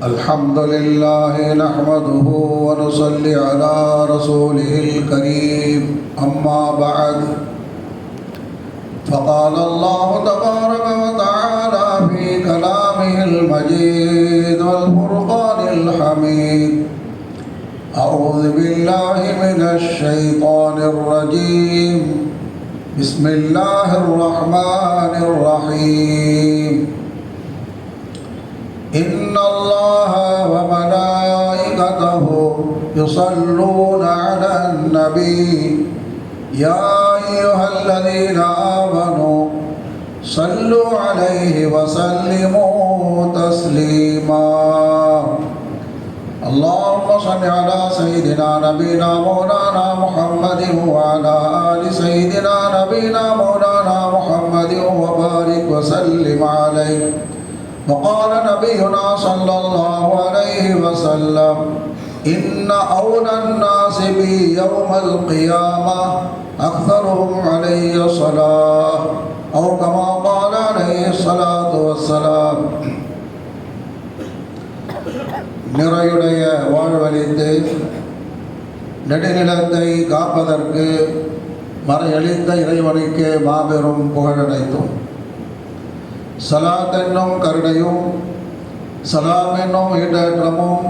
الحمد لله نحمده ونصلي على رسوله الكريم. أما بعد، فقال الله تبارك وتعالى في كلامه المجيد والفرقان الحميد أعوذ بالله من الشيطان الرجيم. بسم الله الرحمن الرحيم. إن الله وملائكته يصلون على النبي يا أيها الذين آمنوا صلوا عليه وسلموا تسليما اللهم صل على سيدنا نبينا مولانا محمد وعلى آل سيدنا نبينا مولانا محمد وبارك وسلم عليه وقال نبينا صلى الله عليه وسلم إن أولى الناس بي يوم القيامة أكثرهم علي صلاة أو كما قال عليه الصلاة والسلام நிறையுடைய வாழ்வழித்து நெடுநிலத்தை காப்பதற்கு மறையளித்த இறைவனுக்கு மாபெரும் புகழனைத்தும் சலாத் என்னும் கருணையும் சலாம் என்னும் ஈடேற்றமும்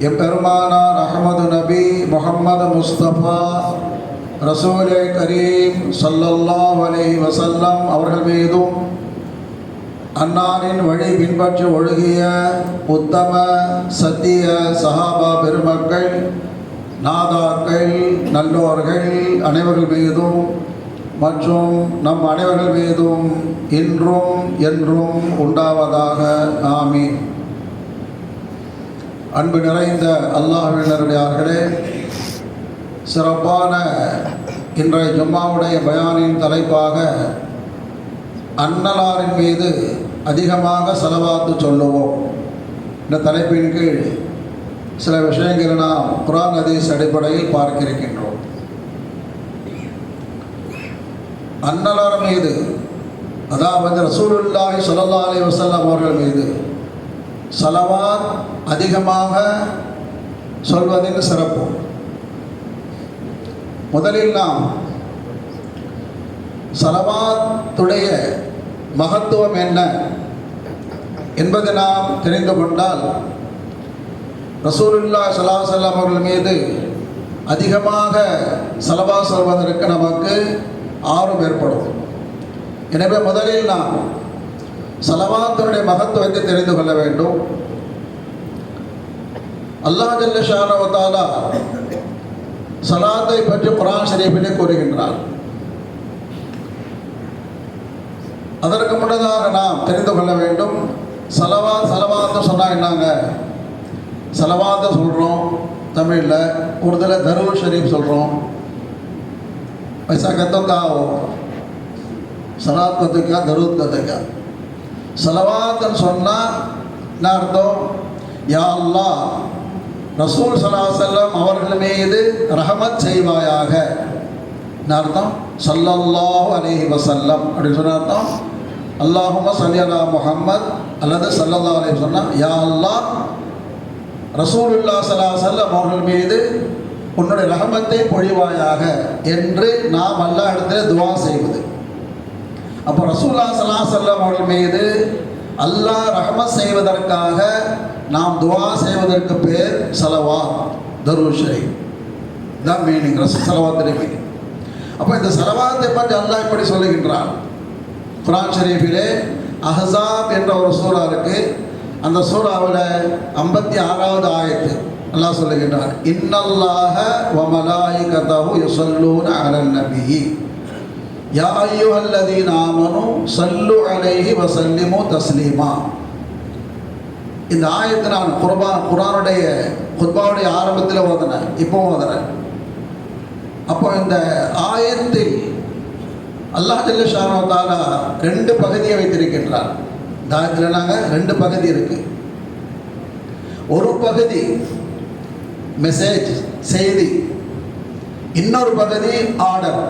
எப்பெருமானார் அகமது நபி முகம்மது முஸ்தபா ரசூலே கரீம் சல்லல்லா வலை வசல்லம் அவர்கள் மீதும் அன்னாரின் வழி பின்பற்றி ஒழுகிய உத்தம சத்திய சஹாபா பெருமக்கள் நாதாக்கள் நல்லோர்கள் அனைவர்கள் மீதும் மற்றும் நம் அனைவர்கள் மீதும் இன்றும் என்றும் உண்டாவதாக ஆமீன் அன்பு நிறைந்த அல்லாஹினருடையார்களே சிறப்பான இன்றைய ஜும்மாவுடைய பயானின் தலைப்பாக அன்னலாரின் மீது அதிகமாக செலவாத்து சொல்லுவோம். இந்த தலைப்பின் கீழ் சில விஷயங்களை நாம் குரான் ஹதீஸ் அடிப்படையில் பார்க்க இருக்கின்றோம் அன்னலார் மீது அதாவது ரசூலுல்லாஹி சொல்லல்லா அலி வசல்லாம் அவர்கள் மீது சலவாத் அதிகமாக சொல்வதில் சிறப்பு. முதலில் நாம் சலவாத்துடைய மகத்துவம் என்ன என்பதை நாம் தெரிந்து கொண்டால் ரசூலுல்லா சலாஹல்லாம் அவர்கள் மீது அதிகமாக சலவா சொல்வதற்கு நமக்கு ஆர்வம் ஏற்படும். எனவே முதலில் நாம் சலவாத்தனுடைய மகத்துவத்தை தெரிந்து கொள்ள வேண்டும். அல்லாஹ் ஜல்ல சலாத்தை பற்றி குரான் ஷரீஃபிலே கூறுகின்றார். அதற்கு முன்னதாக நாம் தெரிந்து கொள்ள வேண்டும். சலவா சலவாத்த சொன்னால் என்னங்க? சலவாத்த சொல்கிறோம் தமிழில் ஒரு தடவை தருள் ஷரீஃப் சொல்கிறோம் பைசா கத்தம் தாவோம் சலாத் கத்துக்கா தருத் கத்துக்கா சலவாத்தன் சொன்னால் என்ன அர்த்தம்? யா அல்லா ரசூல் சலாசல்லம் அவர்கள் மீது ரஹமத் செய்வாயாக. என்ன அர்த்தம்? சல்லல்லாஹு அலேஹி வசல்லம் அப்படின்னு சொன்ன அர்த்தம்? அல்லாஹும சல்லியலா முஹம்மத் அல்லது சல்லல்லா அலைஹி சொன்னால் யா அல்லா ரசூலுல்லா சலாசல்லம் அவர்கள் மீது உன்னுடைய ரகமத்தை பொழிவாயாக என்று நாம் அல்லா இடத்துல துவா செய்வது. அப்போ ரசூல்லா சலா செல்லம் அவர்கள் மீது அல்லாஹ் ரஹமத் செய்வதற்காக நாம் துவா செய்வதற்கு பேர் சலவா தருஷரை தான் மீனிங் ரச சலவாத்திரை மீனிங் அப்போ இந்த சலவாத்தை பற்றி அல்லாஹ் இப்படி சொல்லுகின்றான். குரான் ஷரீஃபிலே அஹசாப் என்ற ஒரு சூறா இருக்கு. அந்த சூறாவில் ஐம்பத்தி ஆறாவது ஆயத்து அல்லாஹ் சொல்லுகின்றார் இன்னல்லாஹ வ மலாயிகதஹு யசல்லூன் அலன் நபி யா அய்யுஹல்லதீன ஆமனு சல்லு அலைஹி வ தஸ்லீமா இந்த ஆயத்தை நான் குர்பான் குரானுடைய குர்பாவுடைய ஆரம்பத்தில் ஓதுனேன் இப்போ ஓதுறேன் அப்போ இந்த ஆயத்தில் அல்லாஹ் ஜல்ல ஷானோ தாலா ரெண்டு பகுதியை வைத்திருக்கின்றார் தாயத்தில் நாங்கள் ரெண்டு பகுதி இருக்கு ஒரு பகுதி மெசேஜ் செய்தி. இன்னொரு பகுதி ஆர்டர்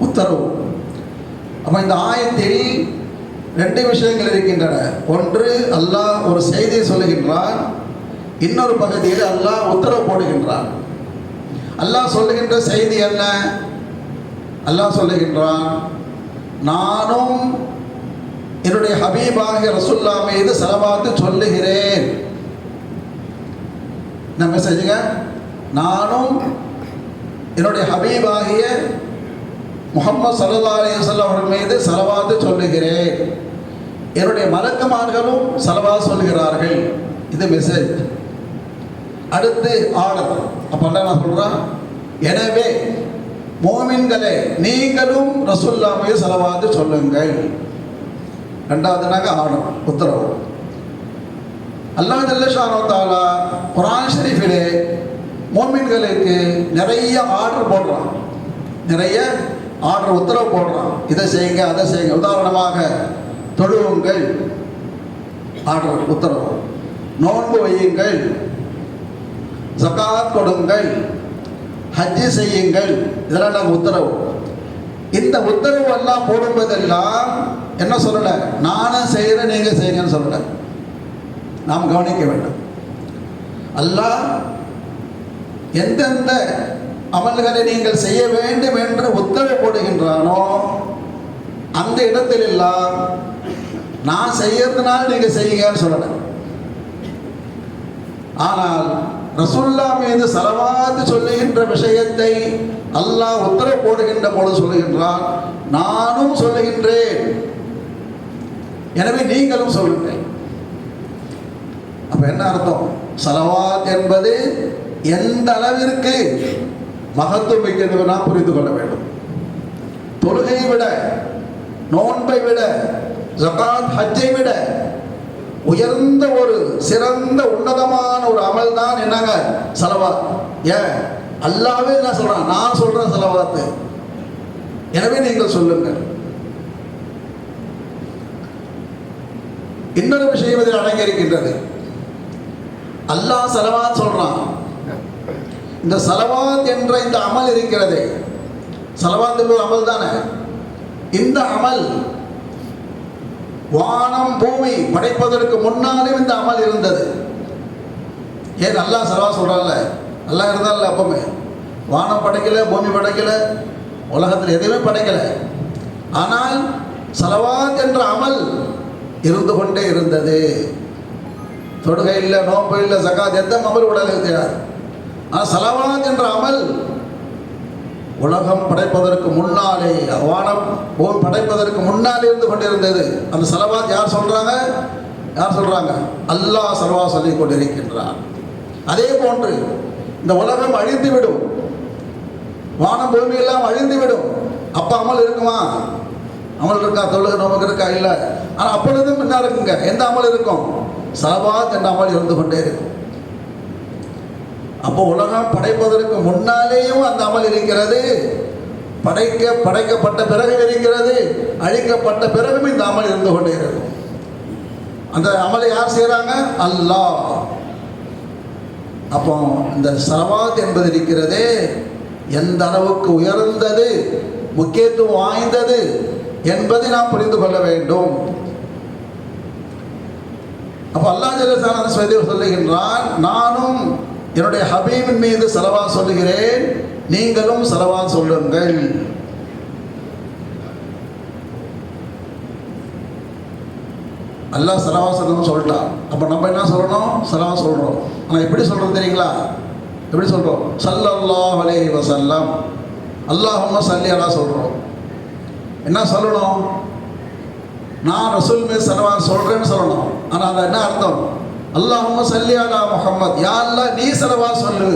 உத்தரவு அப்போ இந்த ஆயத்தில் ரெண்டு விஷயங்கள் இருக்கின்றன. ஒன்று அல்லாஹ் ஒரு செய்தியை சொல்லுகின்றான். இன்னொரு பகுதியில் அல்லாஹ் உத்தரவு போடுகின்றான். அல்லாஹ் சொல்லுகின்ற செய்தி என்ன? அல்லாஹ் சொல்லுகின்றான் நானும் என்னுடைய ஹபீபாகிய ரசுல்லா மீது செலவாத்து சொல்லுகிறேன். என்ன மெசேஜுங்க நானும் என்னுடைய ஹபீபாகிய முகமது சல்லா அவர்கள் மீது செலவாத்து சொல்லுகிறேன். என்னுடைய மலக்குமார்களும் செலவா சொல்லுகிறார்கள். இது மெசேஜ் அடுத்து ஆர்டர் அப்போ நான் சொல்கிறான் எனவே மோமின்களே நீங்களும் ரசுல்லா மீது சொல்லுங்கள். சொல்லுங்கள் ரெண்டாவதுனாக்க ஆர்டர் உத்தரவு. அல்லாஹ் ஜல்லஷானோ தாலா குரான் ஷரீஃபிலே மோமின்களுக்கு நிறைய ஆர்டர் போடுறான். நிறைய ஆர்டர் உத்தரவு போடுறான் இதை செய்யுங்க அதை செய்யுங்க. உதாரணமாக தொழுவுங்கள். ஆர்டர் உத்தரவு. நோன்பு வையுங்கள். ஜக்காத் கொடுங்கள். ஹஜ்ஜி செய்யுங்கள். இதெல்லாம் நம்ம உத்தரவு. இந்த உத்தரவு எல்லாம் போடும்போதெல்லாம் என்ன சொல்லலை? நானும் செய்கிறேன் நீங்கள் செய்யுங்கன்னு சொல்லலை. நாம் கவனிக்க வேண்டும். அல்லாஹ் எந்தெந்த அமல்களை நீங்கள் செய்ய வேண்டும் என்று உத்தரவு போடுகின்றானோ அந்த இடத்தில் எல்லாம் நான் செய்யறதுனால நீங்க செய்யுங்கன்னு சொல்லல. ஆனால் ரசுல்லா மீது செலவாது சொல்லுகின்ற விஷயத்தை அல்லாஹ் உத்தரவு போடுகின்ற பொழுது சொல்லுகின்றான் நானும் சொல்லுகின்றேன். எனவே நீங்களும் சொல்லுங்கள் அப்ப என்ன அர்த்தம்? செலவாத் என்பது எந்த அளவிற்கு மகத்துவம் மிக்கதுனா புரிந்து கொள்ள வேண்டும். தொழுகையை விட நோன்பை விட ஜகாத் ஹஜ்ஜை விட உயர்ந்த ஒரு சிறந்த உன்னதமான ஒரு அமல் தான் என்னங்க செலவாத்? ஏன்? அல்லாவே என்ன சொல்றான்? நான் சொல்றேன் செலவாத்து. எனவே நீங்கள் சொல்லுங்கள். இன்னொரு விஷயம் இதில் அடங்கியிருக்கின்றது. அல்லாஹ் செலவாத் சொல்றான். இந்த சலவாத் என்ற இந்த அமல் இருக்கிறதே. சலவாத் என்பது அமல் தானே? இந்த அமல் வானம் பூமி படைப்பதற்கு முன்னாலும் இந்த அமல் இருந்தது. ஏன் நல்லா சலவா சொல்றான்ல நல்லா இருந்தால அப்பவுமே வானம் படைக்கலை பூமி படைக்கலை உலகத்தில் எதுவுமே படைக்கலை. ஆனால் சலவாத் என்ற அமல் இருந்து கொண்டே இருந்தது. தொடுகை இல்லை நோன்பு இல்லை சகாத் எந்த அமல் உடலுக்கு தெரியாது ஆனால் சலவாத் என்ற அமல் உலகம் படைப்பதற்கு முன்னாலே வானம் பூமி படைப்பதற்கு முன்னாலே இருந்து கொண்டிருந்தது. அந்த சலவாத் யார் சொல்றாங்க? யார் சொல்றாங்க? அல்லாஹ் செலவா சொல்லி கொண்டிருக்கின்றார் அதே போன்று இந்த உலகம் அழிந்து விடும் வானம் பூமி எல்லாம் அழிந்து விடும் அப்ப அமல் இருக்குமா? அமல் இருக்கா? தொழுக நமக்கு இருக்கா? இல்லை. ஆனால் அப்பொழுதும் என்ன இருக்குங்க? எந்த அமல் இருக்கும்? சலவாத் என்ற அமல் இருந்து கொண்டே இருக்கும். அப்போ உலகம் படைப்பதற்கு முன்னாலேயும் அந்த அமல் இருக்கிறது. படைக்க படைக்கப்பட்ட பிறகு இருக்கிறது. அழிக்கப்பட்ட பிறகும் இந்த அமல் இருந்து கொண்டே இருக்கும். அந்த அமலை யார் செய்கிறாங்க அல்லாஹ். அப்போ இந்த சலவாத் என்பது இருக்கிறதே. எந்த அளவுக்கு உயர்ந்தது முக்கியத்துவம் வாய்ந்தது என்பதை நாம் புரிந்து கொள்ள வேண்டும். அப்போ அல்லாஹ் ஜல்லசான சொல்லுகின்றான் நானும் என்னுடைய ஹபீபின் மீது செலவா சொல்லுகிறேன். நீங்களும் செலவா சொல்லுங்கள். அல்லாஹ் செலவா சொல்லணும்னு சொல்லிட்டான். அப்போ நம்ம என்ன சொல்லணும்? செலவா சொல்கிறோம் ஆனால் எப்படி சொல்கிறது தெரியுங்களா? எப்படி சொல்கிறோம் சல்லல்லா அலைஹி வசல்லம் அல்லாஹும்ம சல்லி அல்லா சொல்கிறோம் என்ன சொல்லணும்? நான் ரசூல் மீது செலவா சொல்கிறேன்னு சொல்லணும். ஆனால் அது என்ன அர்த்தம்? அல்லாஹும் சல்லியாடா அலா முஹம்மத். யா நீ செலவா சொல்லு.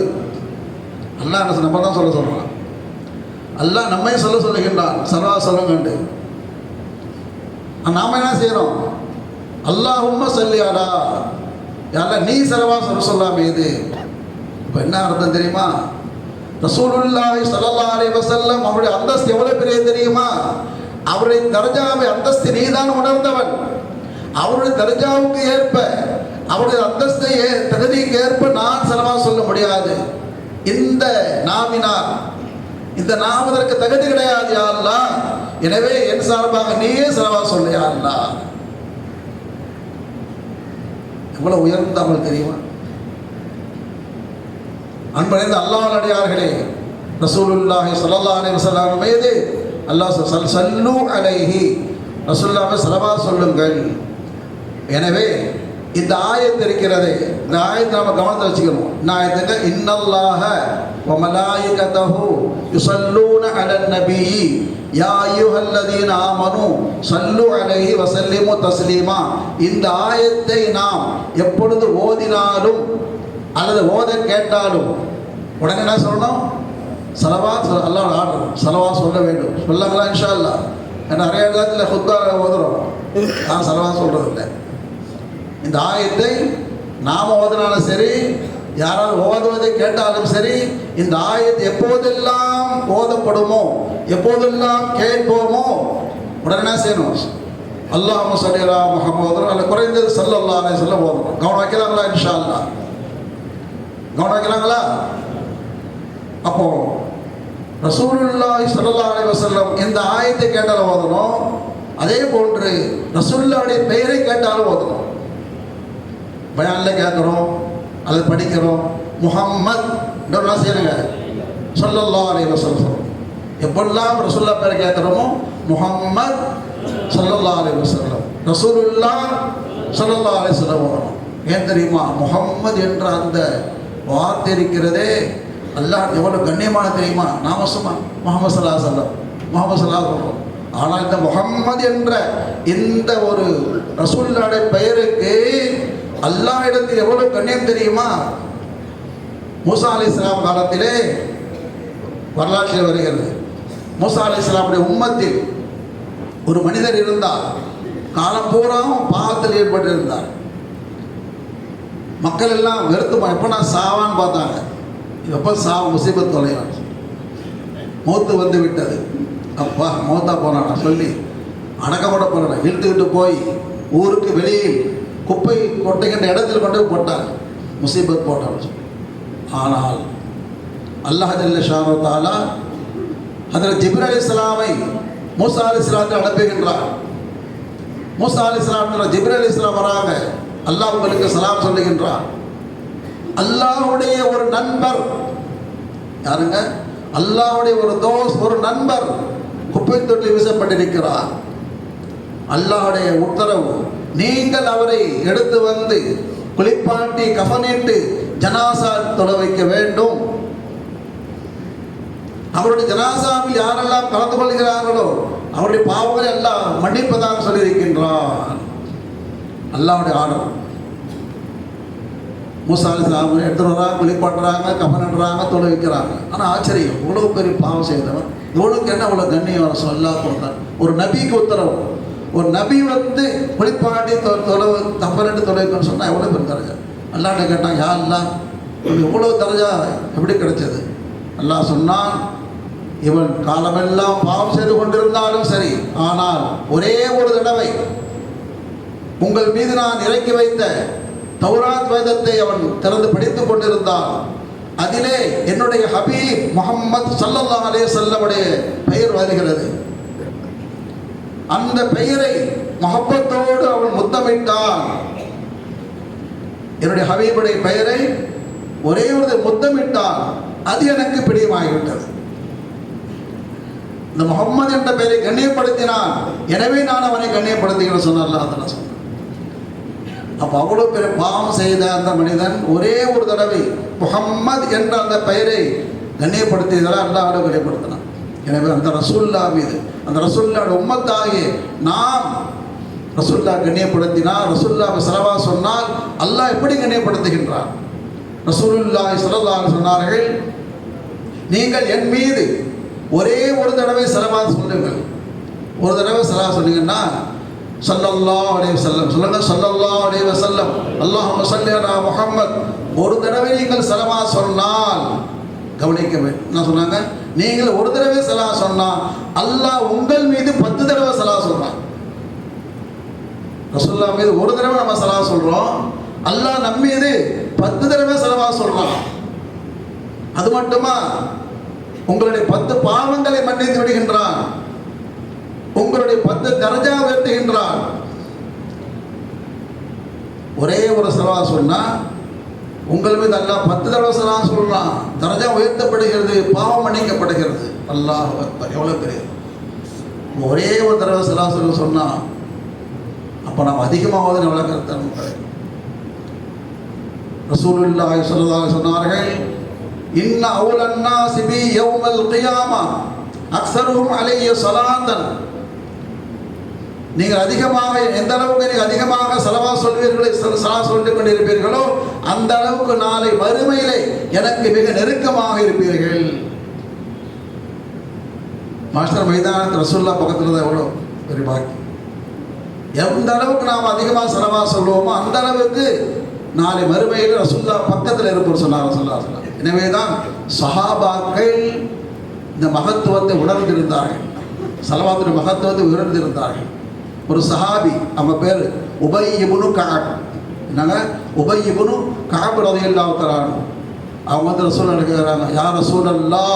அல்லாஹ் என்ன நம்ம தான் சொல்ல சொல்கிறான் அல்லாஹ் நம்மை சொல்ல சொல்லுகின்றான். செலவா சொல்லுங்கண்டு. நாம என்ன செய்கிறோம் அல்லாஹும் சல்லியாடா அலா. யாரா நீ செலவா சொல்ல சொல்லாம இது. இப்போ என்ன அர்த்தம் தெரியுமா? ரசூலுல்லாஹி ஸல்லல்லாஹு அலைஹி வஸல்லம் அவருடைய அந்தஸ்து எவ்வளவு பெரிய தெரியுமா? அவருடைய தர்ஜாவை அந்தஸ்து நீதான் உணர்ந்தவன். அவருடைய தர்ஜாவுக்கு ஏற்ப அவருடைய அந்தஸ்தை ஏ- தகுதிக்கு ஏற்ப நான் செலவாக சொல்ல முடியாது. இந்த நாவினார் இந்த நாம் அதற்கு தகுதி கிடையாது யா எனவே என் சார்பாக நீயே செலவா சொல்ல யாருலா எவ்வளவு உயர்ந்த அமல் தெரியுமா அன்படைந்த அல்லாஹ் அடியார்களே ரசூலுல்லாஹி சல்லா அலைஹி வஸல்லம் மீது அல்லாஹ் சல்லு அலைஹி. ரசூலுல்லாஹி செலவாக சொல்லுங்கள். எனவே இந்த ஆயத்து இருக்கிறது இந்த ஆயத்தை நம்ம கவனத்தை வச்சுக்கணும். நான் ஆயத்துக்கு இன்னல்லாஹ வ மலாயிகதஹு யுஸல்லூன அலன் நபி யா அய்யுஹல்லதீன ஆமனு ஸல்லு அலைஹி வ ஸல்லிமு தஸ்லீமா. இந்த ஆயத்தை நாம் எப்பொழுது ஓதினாலும் அல்லது ஓத கேட்டாலும் உடனே என்ன சொல்லணும்? சலவா அல்லா ஆர்டர் சலவா சொல்ல வேண்டும். சொல்லாங்களா இன்ஷா அல்லா நிறைய இடத்துல ஹுத்தா ஓதுறோம். நான் சலவா சொல்றது இல்லை இந்த ஆயத்தை நாம் ஓதினாலும் சரி யாராவது ஓதுவதை கேட்டாலும் சரி இந்த ஆயத்து எப்போதெல்லாம் ஓதப்படுமோ எப்போதெல்லாம் கேட்போமோ உடனே செய்யணும்? அல்லாஹ் சலிரா முகமது அல்ல குறைந்தது சல்லல்லா அலை சொல்ல ஓதணும். கவனம் வைக்கிறாங்களா இன்ஷா அல்லா கவனம் வைக்கிறாங்களா? அப்போ ரசூலுல்லாஹி ஸல்லல்லாஹு அலி வசல்லம் இந்த ஆயத்தை கேட்டாலும் ஓதணும். அதே போன்று ரசூல்லாவுடைய பெயரை கேட்டாலும் ஓதணும். பயானில் கேட்குறோம் அல்லது படிக்கிறோம். முகம்மத் என்ன செய்யணுங்க. ஸல்லல்லாஹு அலைஹி வஸல்லம் எப்பெல்லாம் ரசூல்லா பேர் கேட்குறோமோ முகம்மத் ஸல்லல்லாஹு அலைஹி வஸல்லம். ரசூலுல்லா ஸல்லல்லாஹு அலை வஸல்லம் ஏன் தெரியுமா? முகம்மது என்ற அந்த வார்த்தை இருக்கிறதே அல்லாஹ் எவ்வளோ கண்ணியமான தெரியுமா? நாம சும்மா முகமது சல்லா சொல்லம் முகமது சல்லா சொல்கிறோம் ஆனால் இந்த முகம்மது என்ற இந்த ஒரு ரசூல்லாடைய பெயருக்கு அல்லா இடத்தில் எவ்வளோ கண்ணியம் தெரியுமா? மூசா அலி இஸ்லாம் காலத்திலே வரலாற்றில் வருகிறது. மூசா அலி இஸ்லாமுடைய உம்மத்தில் ஒரு மனிதர் இருந்தார். காலம் பூராவும் பாகத்தில் ஏற்பட்டிருந்தார். மக்கள் எல்லாம் வெறுத்து எப்போ நான் சாவான்னு பார்த்தாங்க. எப்போ சாவ முசீபத் தொலைவான் மூத்து வந்து விட்டது. அப்பா மௌத்தா போனானா? சொல்லி அடக்கப்பட போறான இழுத்துக்கிட்டு போய் ஊருக்கு வெளியில் குப்பை கொட்டுகின்ற இடத்தில் கொண்டு போட்டார். முசீபத் போட்டார். ஆனால் அல்லாஹ் ஜல்ல ஷானோ தாலா அதில் ஜிபிர் அலி இஸ்லாமை மூசா அலி இஸ்லாத்தில் அனுப்புகின்றார். மூசா அலி இஸ்லாத்தில் ஜிபிர் அலி இஸ்லாம் வராங்க. அல்லாஹ் உங்களுக்கு சலாம் சொல்லுகின்றார். அல்லாஹுடைய ஒரு நண்பர் யாருங்க? அல்லாஹ்வுடைய ஒரு தோஸ் ஒரு நண்பர் குப்பை தொட்டி வீசப்பட்டிருக்கிறார். அல்லாஹ்வுடைய உத்தரவு நீங்கள் அவரை எடுத்து வந்து குளிப்பாட்டி கபனிட்டு ஜனாசா தொட வைக்க வேண்டும். அவருடைய ஜனாசாவில் யாரெல்லாம் கலந்து கொள்கிறார்களோ அவருடைய பாவங்களை எல்லாம் மன்னிப்பதாக சொல்லியிருக்கின்றார். அல்லாவுடைய ஆர்டர் மூசாலி சாமி எடுத்துடுறாங்க குளிப்பாட்டுறாங்க கபனிடுறாங்க தொலை வைக்கிறாங்க. ஆனால் ஆச்சரியம் இவ்வளோ பெரிய பாவம் செய்தவன் இவ்வளோக்கு என்ன இவ்வளோ கண்ணியம் சொல்லா கொடுத்தார் ஒரு நபிக்கு உத்தரவு. ஒரு நபி வந்து குளிப்பாட்டி தொ தொலைவு தப்பனிட்டு தொலைவுன்னு சொன்னால் எவ்வளோ பேர் தரஜா அல்லாட்ட கேட்டான் யா அல்லா எவ்வளோ இவ்வளோ தரஜா எப்படி கிடைச்சது? அல்லா சொன்னான் இவன் காலமெல்லாம் பாவம் செய்து கொண்டிருந்தாலும் சரி ஆனால் ஒரே ஒரு தடவை உங்கள் மீது நான் இறக்கி வைத்த தௌராத் வேதத்தை அவன் திறந்து படித்துக் கொண்டிருந்தான். அதிலே என்னுடைய ஹபீப் முகம்மது சல்லல்லா அலே செல்லமுடைய பெயர் வருகிறது. அந்த பெயரை மகப்பத்தோடு அவன் முத்தமிட்டான் என்னுடைய ஹபீபுடைய பெயரை ஒரே ஒரு முத்தமிட்டான் அது எனக்கு பிடியமாகிவிட்டது இந்த முகம்மது என்ற பெயரை கண்ணியப்படுத்தினான். எனவே நான் அவனை கண்ணியப்படுத்துகிறேன் சொன்னார்ல அதெல்லாம் சொன்னான். அப்போ அவ்வளோ பெரிய பாவம் செய்த அந்த மனிதன் ஒரே ஒரு தடவை முகம்மது என்ற அந்த பெயரை கண்ணியப்படுத்தியதால் அல்லாஹ் கண்ணியப்படுத்தினான் எனவே அந்த ரசூல்லா மீது அந்த ரசுல்லாட உம்மத்தாகிய நாம் ரசுல்லா கண்ணியப்படுத்தினால் ரசுல்லாவை செலவா சொன்னால் அல்லாஹ் எப்படி கண்ணியப்படுத்துகின்றார் ரசூலுல்லாஹி ஸல்லல்லாஹு சொன்னார்கள் நீங்கள் என் மீது ஒரே ஒரு தடவை செலவா சொல்லுங்கள். ஒரு தடவை செலவா சொன்னீங்கன்னா சல்லல்லா அலைஹி செல்லம் சொல்லுங்க சல்லல்லா அலைஹி செல்லம் அல்லாஹ் ஸல்லி அலா ஒரு தடவை நீங்கள் செலவா சொன்னால் கவனிக்க வேண்டும் என்ன சொன்னாங்க? நீங்கள் ஒரு தடவை சலா சொன்னா அல்லாஹ் உங்கள் மீது பத்து தடவை சலா சொல்றான். ரசோல்லா மீது ஒரு தடவை நம்ம சலா சொல்றோம் அல்லாஹ் நம்ம மீது பத்து தடவை செலவா சொல்றான். அது மட்டுமா? உங்களுடைய பத்து பாவங்களை மன்னித்து விடுகின்றான். உங்களுடைய பத்து தரஜா உயர்த்துகின்றான். ஒரே ஒரு செலவா சொன்னா உங்கள் மீது அல்லா பத்து தடவை சலா சொல்லலாம். தரஜா உயர்த்தப்படுகிறது பாவம் மன்னிக்கப்படுகிறது. அல்லாஹ் அக்பர். எவ்வளோ பெரிய? ஒரே ஒரு தடவை சலா சொல்ல சொன்னா அப்போ நாம் அதிகமாக நல்ல எவ்வளோ கருத்து நமக்கு கிடைக்கும் ரசூலுல்லாஹி ஸல்லல்லாஹு சொன்னார்கள் இன்ன அவுலன்னா சிபி யௌமல் கியாமா அக்ஸருஹும் அலைய ஸலாத்தன் நீங்கள் அதிகமாக எந்த அளவுக்கு நீங்கள் அதிகமாக செலவாக சொல்வீர்களோ சலா சொல்லிக் கொண்டிருப்பீர்களோ அந்த அளவுக்கு நாளை வறுமையிலே எனக்கு மிக நெருக்கமாக இருப்பீர்கள். மாஸ்டர் மைதானத்து ரசுல்லா பக்கத்தில் தான் எவ்வளோ பெரிய பாக்கி. எந்த அளவுக்கு நாம் அதிகமாக செலவாக சொல்லுவோமோ அந்த அளவுக்கு நாளை மறுமையில் ரசுல்லா பக்கத்தில் இருப்போம் சொன்னார் சொல்லா சொன்னார் எனவே தான் சஹாபாக்கள் இந்த மகத்துவத்தை உணர்ந்திருந்தார்கள். சலவாத்துடைய மகத்துவத்தை உணர்ந்திருந்தார்கள். ஒரு சஹாபி அவங்க பேர் உபை இபுனு காப். என்னங்க? உபை இபுனு காப் ரதையில்லா அவங்க வந்து ரசூல் எடுக்கிறாங்க யார் ரசூலல்லா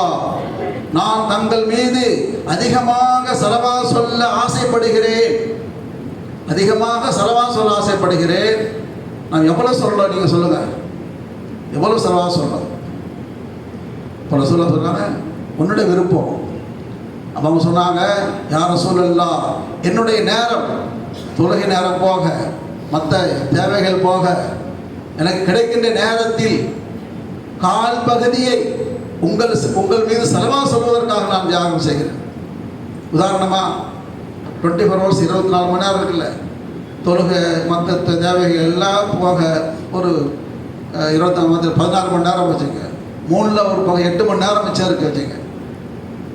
நான் தங்கள் மீது அதிகமாக செலவா சொல்ல ஆசைப்படுகிறேன். அதிகமாக செலவா சொல்ல ஆசைப்படுகிறேன். நான் எவ்வளோ சொல்லலாம் நீங்கள் சொல்லுங்கள் எவ்வளோ செலவாக சொல்லலாம் இப்போ ரசூலா சொல்கிறாங்க உன்னுடைய விருப்பம் அவங்க சொன்னாங்க யார் ரசூலல்லா என்னுடைய நேரம் தொழுகை நேரம் போக மற்ற தேவைகள் போக எனக்கு கிடைக்கின்ற நேரத்தில் கால் பகுதியை உங்கள் உங்கள் மீது செலவா சொல்வதற்காக நான் தியாகம் செய்கிறேன். உதாரணமாக டுவெண்ட்டி ஃபோர் ஹவர்ஸ் இருபத்தி நாலு மணி நேரம் இருக்குல்ல தொழுகை மற்ற தேவைகள் எல்லாம் போக ஒரு அஹ், இருபத்தி நாலு மணி பதினாறு மணி நேரம் வச்சுங்க. மூணில் ஒரு எட்டு மணி நேரம் மிச்சம் இருக்கு வச்சுங்க.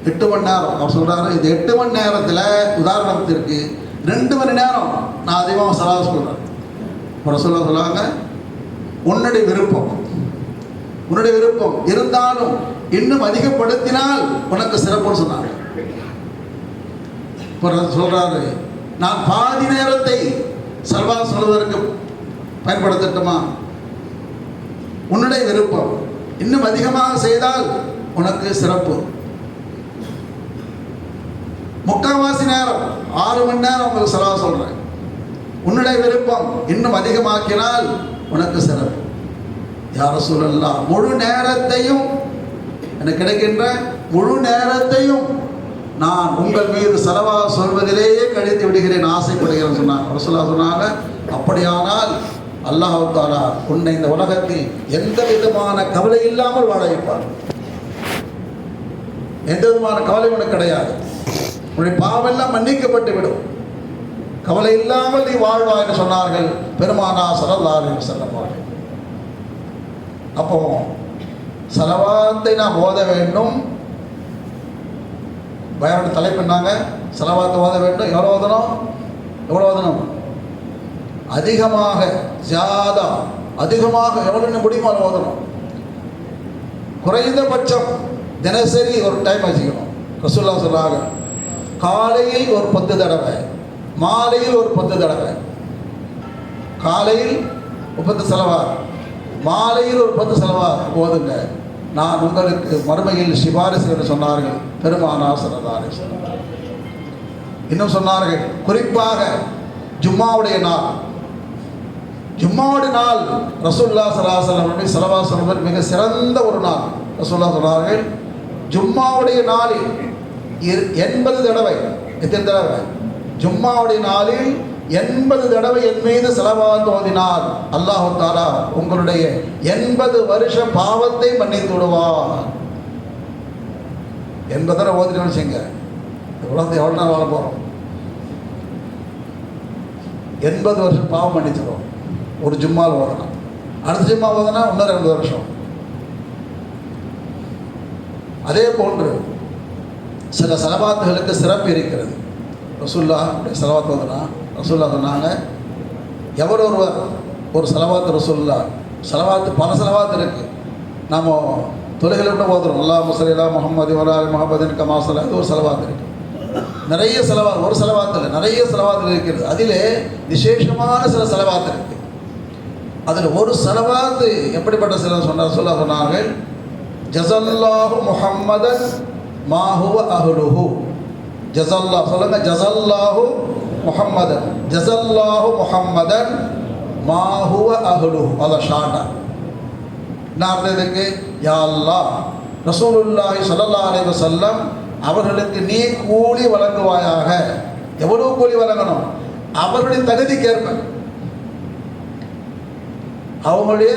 எட்டு மணி நேரம். அவர் சொல்கிறாரு இந்த எட்டு மணி நேரத்தில் உதாரணத்திற்கு ரெண்டு மணி நேரம் நான் அதிகமாக செலவு சொல்கிறேன் அப்புறம் சொல்ல சொல்லுவாங்க உன்னுடைய விருப்பம் உன்னுடைய விருப்பம் இருந்தாலும் இன்னும் அதிகப்படுத்தினால் உனக்கு சிறப்புன்னு சொன்னாங்க. சொல்கிறாரு நான் பாதி நேரத்தை செல்வா சொல்வதற்கு பயன்படுத்தட்டுமா? உன்னுடைய விருப்பம் இன்னும் அதிகமாக செய்தால் உனக்கு சிறப்பு. முக்கால்வாசி நேரம் ஆறு மணி நேரம் உங்களுக்கு செலவு சொல்றேன். உன்னுடைய விருப்பம் இன்னும் அதிகமாக்கினால் உனக்கு சிறப்பு. யார சொல்லலாம் முழு நேரத்தையும் எனக்கு கிடைக்கின்ற முழு நேரத்தையும் நான் உங்கள் மீது செலவாக சொல்வதிலேயே கழித்து விடுகிறேன் ஆசைப்படுகிறேன் சொன்னாங்க ரசூலா சொன்னாங்க அப்படியானால் அல்லாஹ் தாலா உன்னை இந்த உலகத்தில் எந்த விதமான கவலை இல்லாமல் வாழ வைப்பார். எந்த விதமான கவலை உனக்கு கிடையாது. உன்னுடைய பாவெல்லாம் மன்னிக்கப்பட்டு விடும். கவலை இல்லாமல் நீ வாழ்வாய் என்று சொன்னார்கள் பெருமானா சரல்லாறு செல்லவார்கள் அப்போ செலவாத்தை நாம் ஓத வேண்டும். பயானோட தலைப்பு செலவாத்தை ஓத வேண்டும். எவ்வளோ ஓதணும்? எவ்வளோ ஓதணும்? அதிகமாக ஜாதா அதிகமாக எவ்வளோ முடியுமோ ஓதணும். குறைந்தபட்சம் தினசரி ஒரு டைம் வச்சுக்கணும். ரசூல்லா சொல்கிறாங்க காலையில் ஒரு பத்து தடவை மாலையில் ஒரு பத்து தடவை. காலையில் முப்பத்து பத்து செலவார் மாலையில் ஒரு பத்து செலவார் போதுங்க. நான் உங்களுக்கு மறுமையில் சிபாரிசு என்று சொன்னார்கள். பெருமானார் சரதாரி இன்னும் சொன்னார்கள் குறிப்பாக ஜும்மாவுடைய நாள். ஜும்மாவுடைய நாள் ரசூல்லா சலாசலம் செலவா சொல்வர் மிக சிறந்த ஒரு நாள். ரசூல்லா சொன்னார்கள் ஜும்மாவுடைய நாளில் எண்பது தடவை. எத்தனை தடவை? ஜும்மாவுடைய நாளில் எண்பது தடவை என் மீது செலவாக ஓதினார் அல்லாஹு தாலா உங்களுடைய எண்பது வருஷ பாவத்தை மன்னித்து விடுவார். எண்பது தடவை ஓதிட்டு வச்சுங்க உலகத்தை எவ்வளோ நாள் வாழ போகிறோம் எண்பது வருஷம் பாவம் மன்னிச்சிடும் ஒரு ஜும்மால் ஓதலாம் அடுத்த ஜும்மா ஓதனா இன்னும் ரெண்டு வருஷம். அதே போன்று சில செலவாத்துகளுக்கு சிறப்பு இருக்கிறது. ரசுல்லா செலவாத்து வந்தனா ரசுல்லா சொன்னாங்க எவர் ஒருவர் ஒரு செலவாத்து ரசுல்லா செலவாத்து பல செலவாத்து இருக்குது நாம் தொழுகையில் விட்டு ஓதுறோம். அல்லா முசலிலா முகமது வராலி முகமதின் கமாசலா இது ஒரு செலவாத்து இருக்குது நிறைய செலவா ஒரு செலவாத்தில் நிறைய செலவாத்தில் இருக்கிறது. அதிலே விசேஷமான சில செலவாத்து இருக்கு. அதில் ஒரு செலவாத்து எப்படிப்பட்ட சில சொன்னார் சொல்ல சொன்னார்கள் ஜசல்லாஹு முகம்மதன் மாஹுவ அஹுலுஹு ஜசல்லா சொல்லுங்க ஜசல்லாஹு முஹம்மதன் ஜசல்லாஹு முஹம்மதன் மாஹுவ அஹுலுஹு அதை ஷார்ட்டா என்ன அர்த்தம் இதுக்கு யா அல்லாஹ் ரசூலுல்லாஹி ஸல்லல்லாஹு அலைஹி வசல்லம் அவர்களுக்கு நீ கூலி வழங்குவாயாக. எவ்வளவு கூலி வழங்கணும்? அவர்களுடைய தகுதிக்கேற்ப. அவங்களுடைய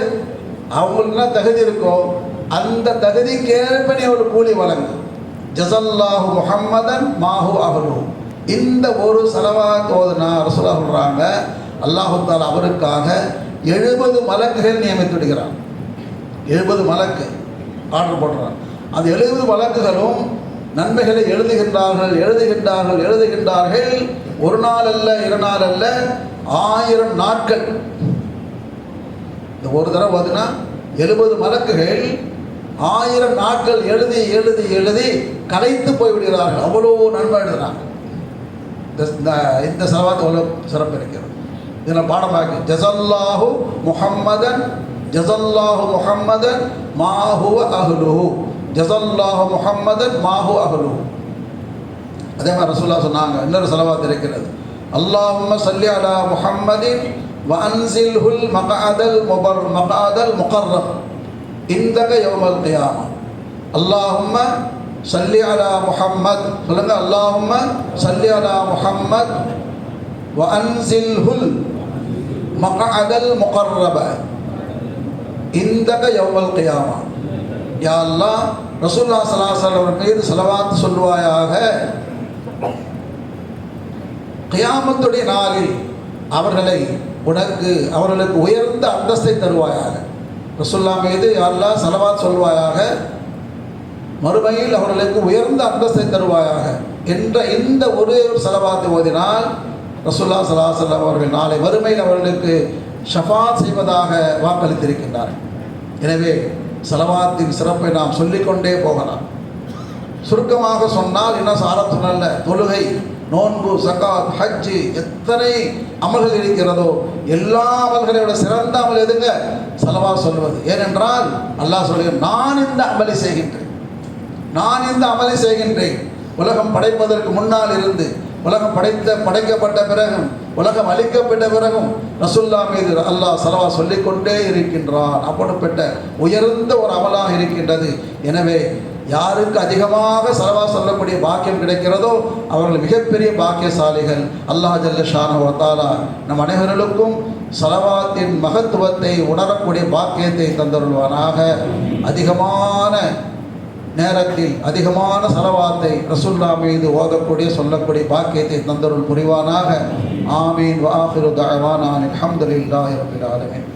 அவங்களுக்கு என்ன தகுதி இருக்கோ அந்த தகுதிக்கேற்ப நீ ஒரு கூலி வழங்கு. ஜசல்லாஹு முஹம்மதன் மாஹு அவரு இந்த ஒரு செலவாக ஓதுனா ரசூலா சொல்கிறாங்க அல்லாஹு தாலா அவருக்காக எழுபது மலக்குகள் நியமித்து விடுகிறான். எழுபது மலக்கு. ஆர்டர் போடுறான். அந்த எழுபது மலக்குகளும் நன்மைகளை எழுதுகின்றார்கள் எழுதுகின்றார்கள் எழுதுகின்றார்கள். ஒரு நாள் அல்ல இரு நாள் அல்ல ஆயிரம் நாட்கள். இந்த ஒரு தடவை பார்த்தீங்கன்னா எழுபது மலக்குகள் ஆயிரம் நாட்கள் எழுதி எழுதி எழுதி கலைத்து போய்விடுகிறார்கள். அவ்வளோ நன்மை எழுதுறாங்க இந்த செலவாக செலவாத்து அவ்வளோ சிறப்பு இருக்கிறது. இதில் பாடமாக்கி ஜசல்லாஹு முஹம்மதன் ஜசல்லாஹு முஹம்மதன் மாஹுவ அஹ்லுஹு. ஜசல்லாஹு முஹம்மதன் மாஹு அஹ்லுஹு. அதே மாதிரி ரசூல்லா சொன்னாங்க இன்னொரு செலவாத்து இருக்கிறது. அல்லாஹும் சல்லி அலா முஹம்மதின் வஅன்சில்ஹுல் மகாதல் முபர் மகாதல் முகர்ரம். இந்தக யோமல் கியாமா. அல்லாஹும்ம சல்லி அலா முஹம்மத். சொல்லுங்க அல்லாஹும்ம சல்லி அலா முஹம்மத். வஅன்சில்ஹுல் மகஅதல் முகர்ரப. இந்தக யோமல் கியாமா. யா அல்லாஹ் ரசூல்லா சலாசல் அவர் வஸல்லம் மீது ஸலவாத் சொல்வாயாக கியாமத்துடைய நாளில் அவர்களை உனக்கு அவர்களுக்கு உயர்ந்த அந்தஸ்தை தருவாயாக. ரசுல்லா மீது அல்லாஹ் சலவாத் சொல்வாயாக மறுமையில் அவர்களுக்கு உயர்ந்த அந்தஸ்தை தருவாயாக என்ற இந்த ஒரே ஒரு செலவாத்தை ஓதினால் ரசுல்லா சலாசல்லாம் அவர்கள் நாளை மறுமையில் அவர்களுக்கு ஷஃபாத் செய்வதாக வாக்களித்திருக்கின்றார்கள் எனவே செலவாத்தின் சிறப்பை நாம் சொல்லிக்கொண்டே போகலாம். சுருக்கமாக சொன்னால் என்ன சாரத்துணல்ல தொழுகை. நோன்பு சகாத் ஹஜ்ஜு எத்தனை அமல்கள் இருக்கிறதோ எல்லா அமல்களை விட சிறந்த அமல் எதுங்க? செலவா சொல்வது ஏனென்றால் அல்லாஹ் சொல்லுங்க நான் இந்த அமலை செய்கின்றேன். நான் இந்த அமலை செய்கின்றேன். உலகம் படைப்பதற்கு முன்னால் இருந்து உலகம் படைத்த படைக்கப்பட்ட பிறகும் உலகம் அழிக்கப்பட்ட பிறகும் ரசுல்லா மீது அல்லாஹ் சலவா சொல்லிக்கொண்டே இருக்கின்றான். அப்படிப்பட்ட உயர்ந்த ஒரு அமலாக இருக்கின்றது. எனவே யாருக்கு அதிகமாக செலவாக சொல்லக்கூடிய பாக்கியம் கிடைக்கிறதோ அவர்கள் மிகப்பெரிய பாக்கியசாலிகள். அல்லாஹ் ஜல்ல ஷானுவத்தாலா நம் அனைவர்களுக்கும் சலவாத்தின் மகத்துவத்தை உணரக்கூடிய பாக்கியத்தை தந்தருள்வானாக. அதிகமான நேரத்தில் அதிகமான சலவாத்தை ரசுல்லா மீது ஓதக்கூடிய சொல்லக்கூடிய பாக்கியத்தை தந்தருள் புரிவானாக. ஆமீன். வாஹிரு தகவான் அல்ஹம்துலில்லாஹி ரப்பில்